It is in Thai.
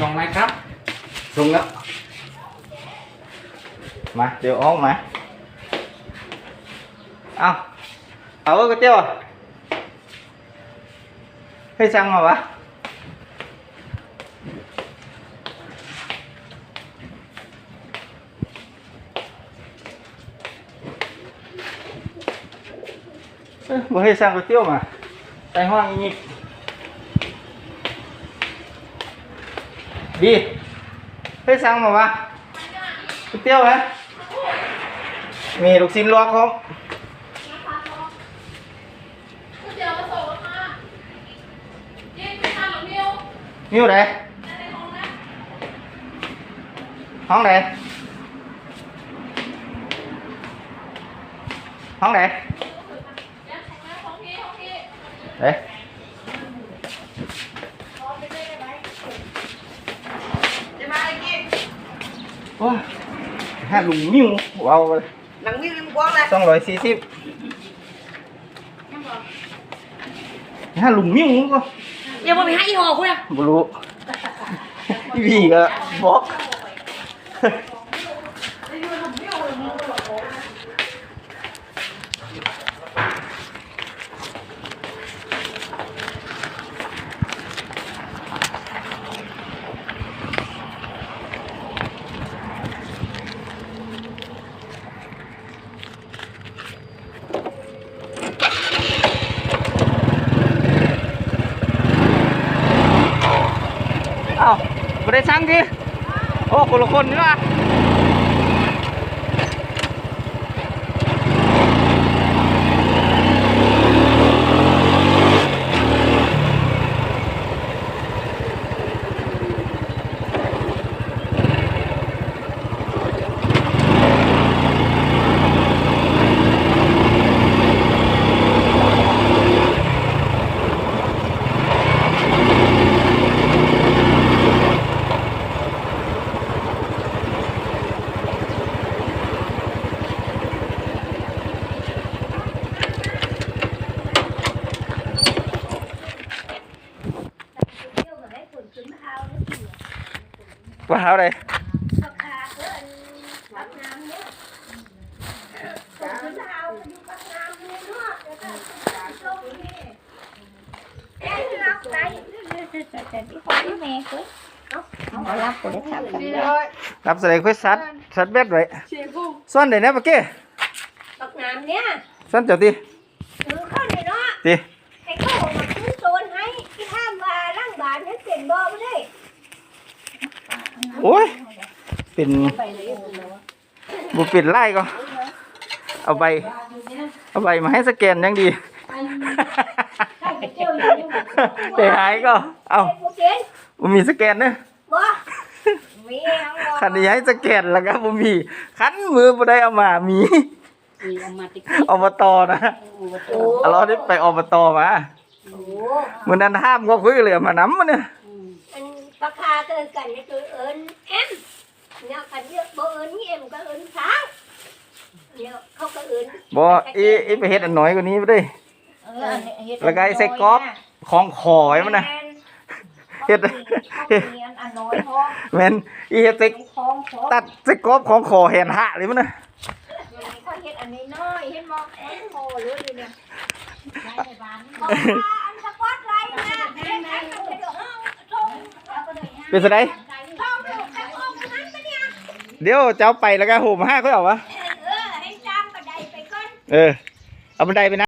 ส่งอะไรครับส่งแล้วมาเดี๋ยวออกมาเ อาเอาก๋วยเตี๋ยวอะให้สั่งมาวะเอ้ยบ่ให้สั่งก๋วยเตี๋ยวมาใส่ห้องอีกดีให้สั่งมาวะก๋วยเตี๋ยวไหมมีลูกชิ้นลวกครับ เดี๋ยวมาส่งมายิงไปทางหลังมิว มีอยู่ไหน ในห้องนะ ห้องไหน ห้องไหน ยังแข็งแรงของพี่ของพี่ เอ้ โอ้ยห้าลุงมิ้วเอาไปหนังมีริมกว้างเลยสองร้อยสี่สิบห้าลุงมิ้วก็อย่ามาไปหาอีหอคุณนะบรู้พี่พี่ก็บอกเอ้า ได้สั่งกี่โอ้คนละคนนี่ว่ะ ว่าเอาเลยรับแสดงคุยสัตว์สัตว์เบ็ดไว้ส่วนไหนนะปะเก้บักน้ำเนี่ยส่วนเจ้าตีถือเข้าในเนาะตีให้เข้ามาซื้อโซนให้ที่ห้ามว่าร่างบานนั้นเป็นบ่ไม่ได้ โอ้ย เป็นบุเป็นไล่ก็ เอาใบ เอาใบมาให้สแกนยังดีเดี๋ยวหายก็ เอาไอ้พวกเก่งบ่มีสแกนเนอะบ่มีเอาบ่คันนี้ให้สแกนแล้วก็บ่มีคันมือบ่ได้เอามามีอบตนะโอ้เอาเราได้ไปอบตมาโหมื้อนั้นห้ามก็คุยเลยเอามานำมันเนี่ย อันราคาเกินกันนี่คือเอิญเอ็มเนี่ยกันเยอะบ่เอิญนี่เอ็มก็เอิญสาวเนี่ยเขาก็เอิญบ่อีอีไปเฮ็ดอันน้อยกว่านี้บ่ได้แล้วก็ไอ้ไส้กรอก ของขอไว้มันน่ะ เฮ็ด เฮ็ดอันน้อยพอแม่นอีเฮ็ดใส่คล้องคอตัดใส่กรอบของขอแหนหะเลยมันน่ะเขาเฮ็ดอันนี้น้อยเฮ็ดมองแอนโคหรือเนี่ยบอกว่าอันสปอตไลท์นะแม่แม่ก็ไปดูห้องชม เป็นไสไดชมดูใครออกนั้นปะเนี่ยเดี๋ยวจะเอาไปแล้วก็โหมห้าค่อยเอาวะเออ ให้จ้างบันไดไปก่อน เออ เอาบันไดไปนะ